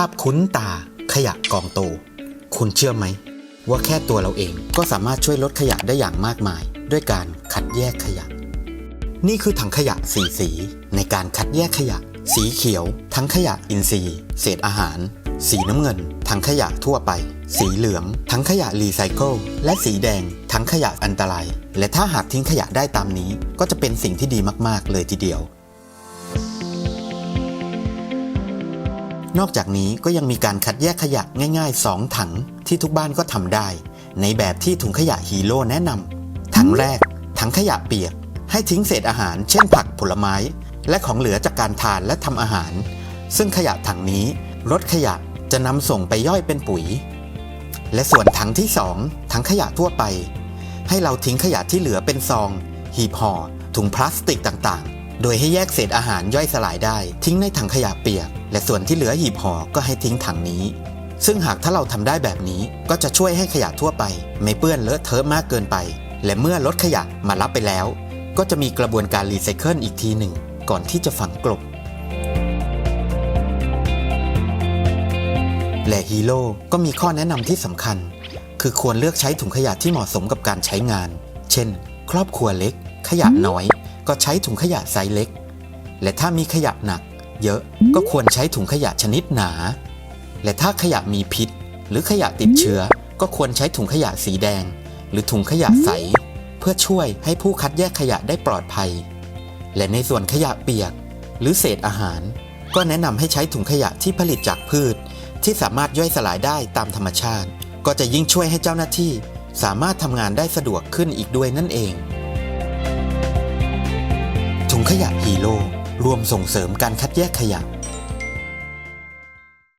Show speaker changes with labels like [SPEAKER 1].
[SPEAKER 1] าพคุ้นตาขยะกองโต คุณเชื่อไหม ว่าแค่ตัวเราเองก็สามารถช่วยลดขยะได้อย่างมากมาย ด้วยการคัดแยกขยะ นี่คือถังขยะสีสี ในการคัดแยกขยะ สีเขียว ทั้งขยะอินทรีย์ เศษอาหาร สีน้ำเงิน ทั้งขยะทั่วไป สีเหลือง ทั้งขยะรีไซเคิลและสีแดง ทั้งขยะอันตราย และถ้าหากทิ้งขยะได้ตามนี้ ก็จะเป็นสิ่งที่ดีมากๆ เลยทีเดียว นอกจากนี้ก็ยังมีการคัดแยกขยะง่ายๆ 2 ถังที่ทุกบ้านก็ทำได้ ในแบบที่ถุงขยะฮีโร่แนะนำถังแรก ถังขยะเปียก ให้ทิ้งเศษอาหาร เช่นผักผลไม้ และของเหลือจากการทานและทำอาหาร ซึ่งขยะถังนี้รถขยะจะนำส่งไปย่อยเป็นปุ๋ย และส่วนถังที่ 2 ถังขยะทั่วไป ให้เราทิ้งขยะที่เหลือเป็นซอง หีบห่อถุงพลาสติกต่างๆ โดยให้แยกเศษอาหารย่อยสลายได้ ทิ้งในถังขยะเปียก และส่วนที่เหลือหีบห่อก็ให้ทิ้งถังนี้ ซึ่งหากถ้าเราทำได้แบบนี้ก็จะช่วยให้ขยะทั่วไป ไม่เปื้อนเลอะเทอะมากเกินไป และเมื่อรถขยะมารับไปแล้ว ก็จะมีกระบวนการรีไซเคิลอีกทีหนึ่ง ก่อนที่จะฝังกลบ และฮีโร่ก็มีข้อแนะนำที่สำคัญ คือควรเลือกใช้ถุงขยะที่เหมาะสมกับการใช้งาน เช่น ครอบครัวเล็ก ขยะน้อย ก็ใช้ถุงขยะไซส์เล็ก และถ้ามีขยะหนัก เยอะ ก็ควรใช้ถุงขยะชนิดหนา และถ้าขยะมีพิษ หรือขยะติดเชื้อ ก็ควรใช้ถุงขยะสีแดง หรือถุงขยะใส เพื่อช่วยให้ผู้คัดแยกขยะได้ปลอดภัย และในส่วนขยะเปียก หรือเศษอาหาร ก็แนะนำให้ใช้ถุงขยะที่ผลิตจากพืช ที่สามารถย่อยสลายได้ตามธรรมชาติ ก็จะยิ่งช่วยให้เจ้าหน้าที่ สามารถทำงานได้สะดวกขึ้นอีกด้วยนั่นเอง ถุงขยะฮีโร่ รวมส่งเสริมการคัดแยกขยะ